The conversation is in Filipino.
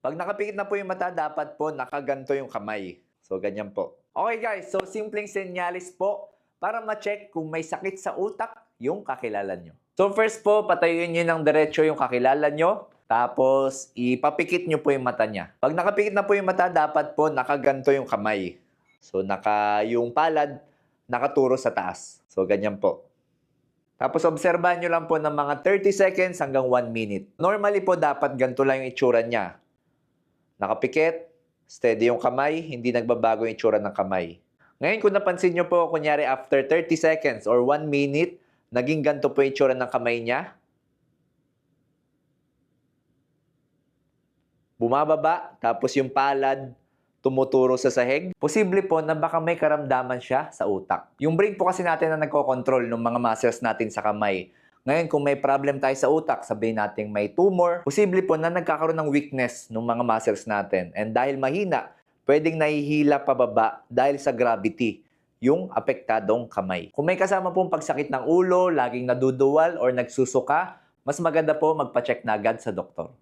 Pag nakapikit na po yung mata, dapat po nakaganto yung kamay. So, ganyan po. Okay guys, so simpleng senyalis po para ma-check kung may sakit sa utak yung kakilala nyo. So first po, patayuin nyo ng diretso yung kakilala nyo. Tapos, ipapikit nyo po yung mata niya. Pag nakapikit na po yung mata, dapat po nakaganto yung kamay. So, naka, yung palad, nakaturo sa taas. So, ganyan po. Tapos, obserbahan nyo lang po ng mga 30 seconds hanggang 1 minute. Normally po, dapat ganito lang yung itsura niya. Nakapikit, steady yung kamay, hindi nagbabago yung itsura ng kamay. Ngayon, kung napansin nyo po, kunyari after 30 seconds or 1 minute, naging ganito po yung itsura ng kamay niya. Bumababa, tapos yung palad, tumuturo sa sahig. Posible po na baka may karamdaman siya sa utak. Yung brain po kasi natin na nagko-control ng mga muscles natin sa kamay. Ngayon, kung may problem tayo sa utak, sabihin natin may tumor, posible po na nagkakaroon ng weakness ng mga muscles natin. And dahil mahina, pwedeng nahihila pababa dahil sa gravity yung apektadong kamay. Kung may kasama pong pagsakit ng ulo, laging naduduwal or nagsusuka, mas maganda po magpa-check na agad sa doktor.